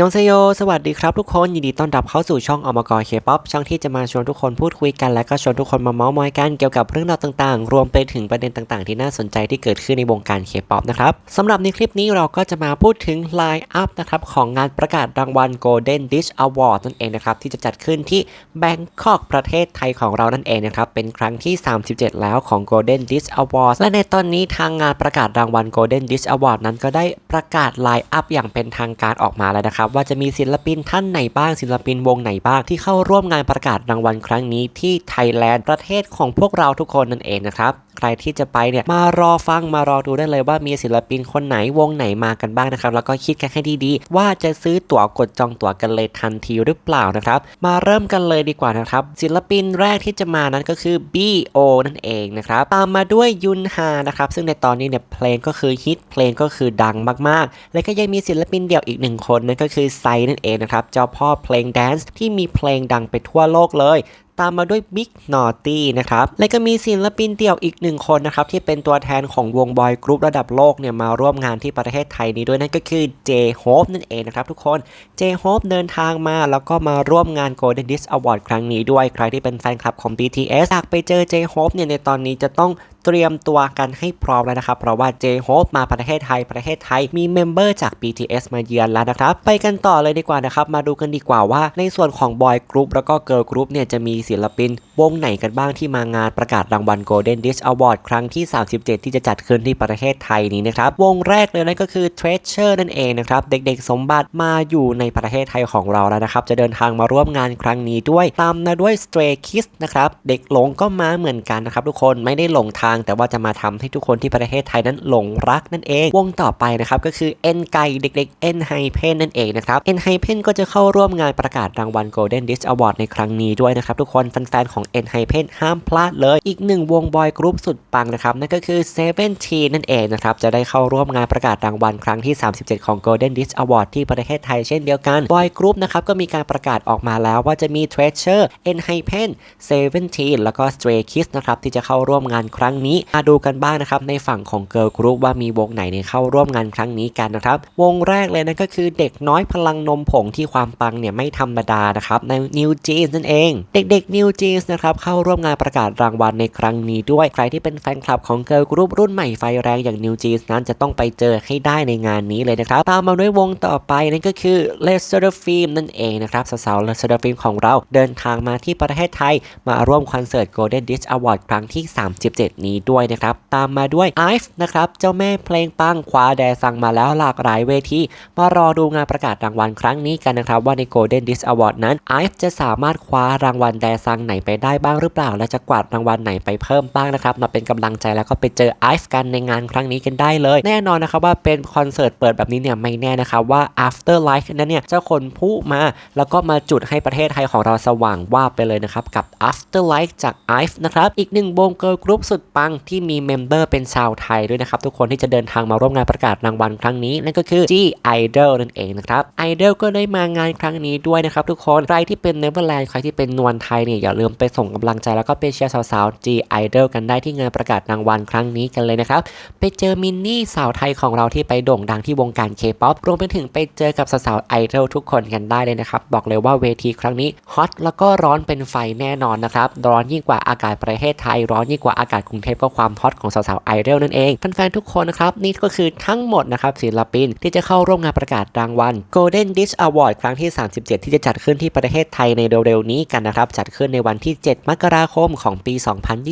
ยองเซโย สวัสดีครับทุกคน ยินดีต้อนรับเข้าสู่ช่องอมกรเคป๊อปช่องที่จะมาชวนทุกคนพูดคุยกัน และก็ชวนทุกคนมาเมาส์มอยกันเกี่ยวกับเรื่องราวต่างๆ รวมไปถึงประเด็นต่างๆ ที่น่าสนใจที่เกิดขึ้นในวงการเคป๊อปนะครับสำหรับในคลิปนี้เราก็จะมาพูดถึงไลน์อัพนะครับของงานประกาศรางวัล Golden Dish Award นั่นเองนะครับที่จะจัดขึ้นที่แบงคอกประเทศไทยของเรานั่นเองนะครับเป็นครั้งที่ 37 แล้วของ Golden Dish Award และในตอนนี้ทางงานประกาศรางวัล Golden Dish Award นั้นก็ได้ประกาศไลน์อัพอย่างเป็นทางการออกมาแล้วนะครับว่าจะมีศิลปินท่านไหนบ้างศิลปินวงไหนบ้างที่เข้าร่วมงานประกาศรางวัลครั้งนี้ที่ไทยแลนด์ประเทศของพวกเราทุกคนนั่นเองนะครับ ใครที่จะไปเนี่ยมารอฟังมารอดูได้เลยว่ามีศิลปินคนไหนวงไหนมากันบ้างนะครับ แล้วก็คิดกันให้ดีๆ ว่าจะซื้อตั๋วกดจองตั๋วกันเลยทันทีหรือเปล่านะครับ มาเริ่มกันเลยดีกว่านะครับ ศิลปินแรกที่จะมานั้นก็คือ B.O นั่นเองนะครับตามมาด้วยยุนฮานะครับซึ่งในตอนนี้เนี่ยเพลงก็คือฮิตเพลงก็คือดังมากๆ และก็ยังมีศิลปินเดี่ยวอีกหนึ่งคนนั่นก็คือไซนั่นเองนะครับเจ้าพ่อเพลงแดนซ์ที่มีเพลงดังไปทั่วโลกเลย ตามมาด้วย Big Naughty นะครับ และก็มีศิลปินเดี่ยวอีกหนึ่งคนนะครับ ที่เป็นตัวแทนของวงบอยกรุ๊ประดับโลกเนี่ยมาร่วมงานที่ประเทศไทยนี้ด้วยนั่นก็คือ J-Hope นั่นเองนะครับทุกคน J-Hope เดินทางมาแล้วก็มาร่วมงาน Golden Disc Award ครั้งนี้ด้วย ใครที่เป็นแฟนคลับของ BTS อยากไปเจอ J-Hope เนี่ยในตอนนี้จะต้อง เตรียมตัวกันให้พร้อมแล้วนะครับ เพราะว่า J-Hope มาประเทศไทย ประเทศไทยมีเมมเบอร์จาก BTS มาเยือนแล้วนะครับ ไปกันต่อเลยดีกว่านะครับ มาดูกันดีกว่าว่า ในส่วนของบอยกรุ๊ปแล้วก็เกิร์ลกรุ๊ปเนี่ยจะมีศิลปิน วงไหนกันบ้างที่มางานประกาศรางวัล Golden Disc Award ครั้งที่ 37 ที่จะจัดขึ้นที่ประเทศไทยนี้นะครับ วงแรกเลยนั่นก็คือ Treasure นั่นเองนะครับ เด็กๆ สมบัติมาอยู่ในประเทศไทยของเราแล้วนะครับ จะเดินทางมาร่วมงานครั้งนี้ด้วย ตามมาด้วย Stray Kids นะครับ เด็กหลงก็มาเหมือนกันนะครับทุกคน ไม่ได้หลงทางแต่ว่าจะมาทำให้ทุกคนที่ประเทศไทยนั้นหลงรักนั่นเอง วงต่อไปนะครับก็คือ N ไก่เด็กๆ N h y p e n นั่นเองนะครับ N h y p e n ก็จะเข้าร่วมงานประกาศรางวัล Golden Disc Award ในครั้งนี้ด้วยนะครับทุกคนแฟนๆของ N h y p e n ห้ามพลาดเลย อีกหนึ่งวงบอยกรุ๊ปสุดปังนะครับนั่นก็คือ Seventeen นั่นเองนะครับจะได้เข้าร่วมงานประกาศรางวัลครั้งที่ 37 ของ Golden Disc Award ที่ประเทศไทยเช่นเดียวกันบอยกรุ๊ปนะครับก็มีการประกาศออกมาแล้วว่าจะมี Treasure n h y p e n Seventeen แล้วก็ Stray Kids นะครับที่จะเข้าร่วมงานครั้งนี้มาดูกันบ้างนะครับในฝั่งของ Girl Group ว่ามีวงไหนเนี่ยเข้าร่วมงานครั้งนี้กันนะครับ วงแรกเลยนั่นก็คือเด็กน้อยพลังนมผงที่ความปังเนี่ยไม่ธรรมดานะครับใน New Jeans นั่นเอง เด็กๆ New Jeans นะครับเข้าร่วมงานประกาศรางวัลในครั้งนี้ด้วย ใครที่เป็นแฟนคลับของ Girl Group รุ่นใหม่ไฟแรงอย่าง New Jeans นั้นจะต้องไปเจอให้ได้ในงานนี้เลยนะครับตามมาด้วยวงต่อไปนั่นก็คือ l e s e r f i l m นั่นเองนะครับสาวๆ l e s e r f i l m ของเราเดินทางมาที่ประเทศไทย มาร่วมคอนเสิร์ต Golden Disc Award ครั้งที่ 37 นี้ด้วยนะครับ ตามมาด้วย IVE นะครับ เจ้าแม่เพลงปังคว้าแดซังมาแล้วหลากหลายเวที มารอดูงานประกาศรางวัลครั้งนี้กันนะครับ ว่าใน Golden Disc Award นั้น IVE จะสามารถคว้ารางวัลแดซังไหนไปได้บ้างหรือเปล่า และจะกวาดรางวัลไหนไปเพิ่มบ้างนะครับ มาเป็นกำลังใจแล้วก็ไปเจอ IVE กันในงานครั้งนี้กันได้เลย แน่นอนนะครับว่าเป็นคอนเสิร์ตเปิดแบบนี้เนี่ยไม่แน่นะครับว่า After Life นั้นเนี่ยเจ้าคนผู้มาแล้วก็มาจุดให้ประเทศไทยของเราสว่างว่าไปเลยนะครับกับ After Life จาก IVE นะครับอีกหนึ่งวงเกิร์ลกรุ๊ปสุดปังที่มีเมมเบอร์เป็นชาวไทยด้วยนะครับ ทุกคนที่จะเดินทางมาร่วมงานประกาศรางวัลครั้งนี้ นั่นก็คือ G Idol นั่นเองนะครับ Idol ก็ได้มางานครั้งนี้ด้วยนะครับ ทุกคนใครที่เป็น Neverland ใครที่เป็นนวลไทยเนี่ยอย่าลืมไปส่งกำลังใจแล้วก็ไปเชียร์สาวๆ G Idol กันได้ที่งานประกาศรางวัลครั้งนี้กันเลยนะครับไปเจอมินนี่สาวไทยของเราที่ไปโด่งดังที่วงการ K-POP รวมไปถึงไปเจอกับสาวๆไอดอลทุกคนกันได้เลยนะครับบอกเลยว่าเวทีครั้งนี้ฮอตแล้วก็ร้อนเป็นไฟแน่นอนนะครับร้อนยิ่งกว่าอากาศประเทศไทยร้อนยิ่งกว่าอากาศกรุงเทพก็ความฮอตของสาวๆไอดอลนั่นเองแฟนๆทุกคนนะครับนี่ก็คือทั้งหมดนะครับศิลปินที่จะเข้าร่วมงานประกาศรางวัล Golden Disc Award ครั้งที่ 37 ที่จะจัดขึ้นที่ประเทศไทยในเร็วๆนี้กันนะครับจัดขึ้นในวันที่ 7 มกราคมของปี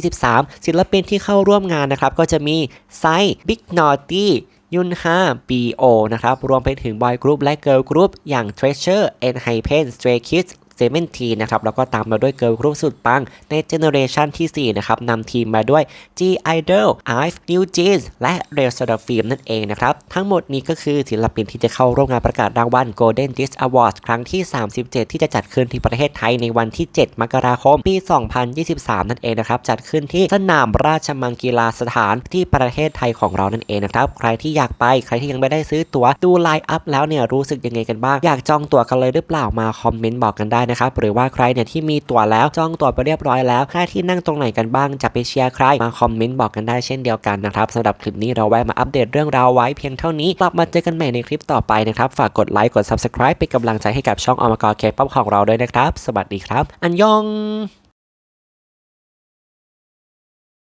2023 ศิลปินที่เข้าร่วมงานนะครับก็จะมีไซ Big Naughty ยุนฮา B.O นะครับ รวมไปถึงบอยกรุ๊ปและเกิร์ลกรุ๊ปอย่าง Treasure n h y p e n Stray Kids เซเว่นทีนะครับแล้วก็ตามมาด้วยเกิร์ลกรุ๊ปสุดปังในเจเนอเรชันที่4นะครับนำทีมมาด้วย G Idol IVE New Jeans และ r e s o d a Film นั่นเองนะครับ ทั้งหมดนี้ก็คือศิลปินที่จะเข้าร่วมงานประกาศรางวัล Golden Disc Awards ครั้งที่ 37 ที่จะจัดขึ้นที่ประเทศไทยในวันที่ 7 มกราคม ปี 2023 นั่นเองนะครับ จัดขึ้นที่สนามราชมังกีฬาสถานที่ประเทศไทยของเรานั่นเองนะครับ ใครที่อยากไปใครที่ยังไม่ได้ซื้อตั๋วดูไลน์อัพแล้วเนี่ยรู้สึกยังไงกันบ้างอยากจองตั๋วกันเลยหรือเปล่ามาคอมเมนต์บอกกันได้นะครับหรือว่าใครเนี่ยที่มีตั๋วแล้วจองตั๋วไปเรียบร้อยแล้วค่าที่นั่งตรงไหนกันบ้างจะไปเชียร์ใครมาคอมเมนต์บอกกันได้เช่นเดียวกันนะครับสำหรับคลิปนี้เราแวะมาอัปเดตเรื่องราวไว้เพียงเท่านี้กลับมาเจอกันใหม่ในคลิปต่อไปนะครับฝากกดไลค์กด subscribe เป็นกำลังใจให้กับช่องอมกรเคป๊อปของเราด้วยนะครับ สวัสดีครับ อันยอง